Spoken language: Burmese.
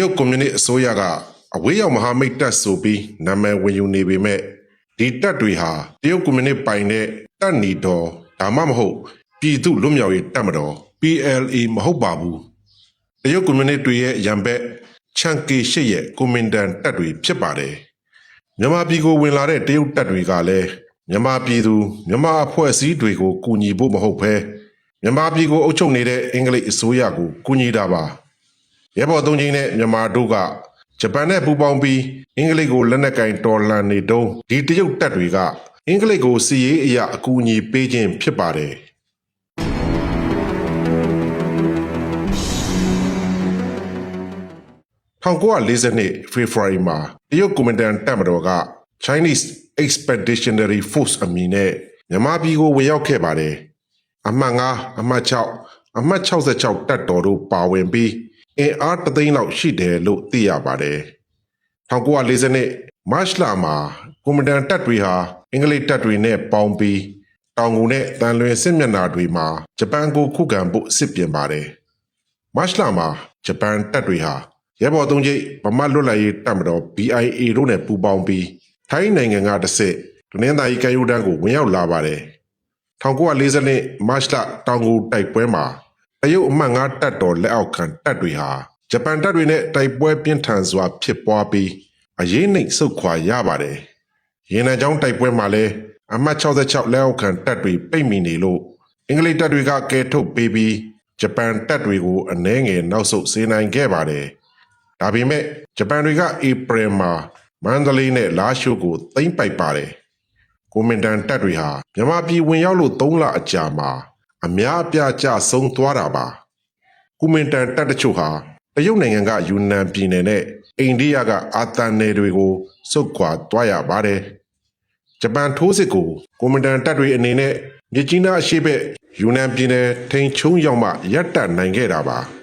ရုတ်ကွန်မြူနစ်အစိုးရကအဝေးရောက်မဟာမိတ်တပ်ဆိုပြီးနာမည်ဝင်ယူနေပေမဲ့ဒီတပ်တွေဟာတရုတ်ကွန်မြူနစ်ပိုင်တဲ့တပ်နီတော်ဒါမှမဟုတ်ပြည်သူလွတ်မြောက်ရေးတပ်မတော် PLA မဟုတ်ပါဘူးတရုတ်ကွန်မြူနစ်တွေရဲ့ရံဘက်ချန်ကေရှစ်ရဲ့ကွန်မန်ဒန်တပ်တွေဖြစ်ပါတယ်မြန်မာပြည်ကိုဝင်လာတဲ့တရုတ်တပ်တွေကလည်းမြန်မာပြည်သူမြန်မာအဖွဲ့အစည်းတွေကိုကူညီဖို့မဟုတ်ဘဲမြန်မာပြည်ကိုအုပ်ချုပ်နေတဲ့အင်္ဂလိပ်အစိုးရကိုကူညီတာပါ ရဲဘော်သုံးချင်းနဲ့မြန်မာတို့ကဂျပန်နဲ့ပူးပေါင်းပြီးအင်္ဂလိပ်ကိုလက်နက်ကင်တော်လှန်နေတုံးဒီတရုတ်တပ်တွေကအင်္ဂလိပ်ကိုစီရေးအရာအကူအညီပေးခြင်းဖြစ်ပါတယ်1942 February မှာတရုတ်ကွန်မန်ဒန်တပ်မတော်က Chinese Expeditionary Force အမည်နဲ့မြန်မာပြည်ကိုဝင်ရောက်ခဲ့ပါတယ်။အမှတ်9အမှတ်6အမှတ်66တပ်တော်တို့ပါဝင်ပြီး အင်အားတသိန်းလောက်ရှိတယ်လို့သိရပါတယ်။1940မတ်လမှာကွန်မန်ဒန်တပ်တွေဟာအင်္ဂလိပ်တပ်တွေနဲ့ပေါင်းပြီးတောင်ငူနဲ့တန်လွင်စစ်မျက်နှာတွေမှာဂျပန်ကိုခုခံဖို့စစ်ပြင်ပါတယ်။မတ်လမှာဂျပန်တပ်တွေဟာရဲဘော်သုံးချိတ်ဗမာလွတ်လပ်ရေးတပ်မတော် BIA တို့နဲ့ပူးပေါင်းပြီးထိုင်းနိုင်ငံကတစ်စစ်ဒနင်္သာရီကမ်းရိုးတန်းကိုဝင်ရောက်လာပါတယ်။1940နှစ်မတ်လတောင်ကိုတိုက်ပွဲမှာ တရုတ်အမှတ်၅တပ်တော်လက်အောက်ခံတပ်တွေဟာဂျပန်တပ်တွေနဲ့တိုက်ပွဲပြင်းထန်စွာဖြစ်ပွားပြီးအရေးနှိမ်ဆုတ်ခွာရပါတယ်။ရေနံချောင်းတိုက်ပွဲမှာလည်းအမှတ်66လက်အောက်ခံတပ်တွေပိတ်မိနေလို့အင်္ဂလိပ်တပ်တွေကကဲထုတ်ပေးပြီးဂျပန်တပ်တွေကိုအနှဲငယ်နောက်ဆုတ်စေနိုင်ခဲ့ပါတယ်။ဒါပေမဲ့ဂျပန်တွေကဧပြီမှာမန္တလေးနဲ့လာရှိုးကိုသိမ်းပိုက်ပါတယ်။ကိုမင်တန်တပ်တွေဟာမြန်မာပြည်ဝင်ရောက်လို့3လအကြာမှာ အများအပြားကျဆုံးသွားတာပါ။ကိုမင်တန်တပ်တချို့ဟာတရုတ်နိုင်ငံကယူနန်ပြည်နယ်နဲ့အိန္ဒိယကအာသန်နယ်တွေကိုစုတ်ခွာသွားရပါတယ်။ဂျပန်ထိုးစစ်ကိုကွန်မန်ဒန်တပ်တွေအနေနဲ့မြစ်ကြီးနားအရှိဘက်ယူနန်ပြည်နယ်ထိန်ချုံရောက်မှရပ်တန့်နိုင်ခဲ့တာပါ။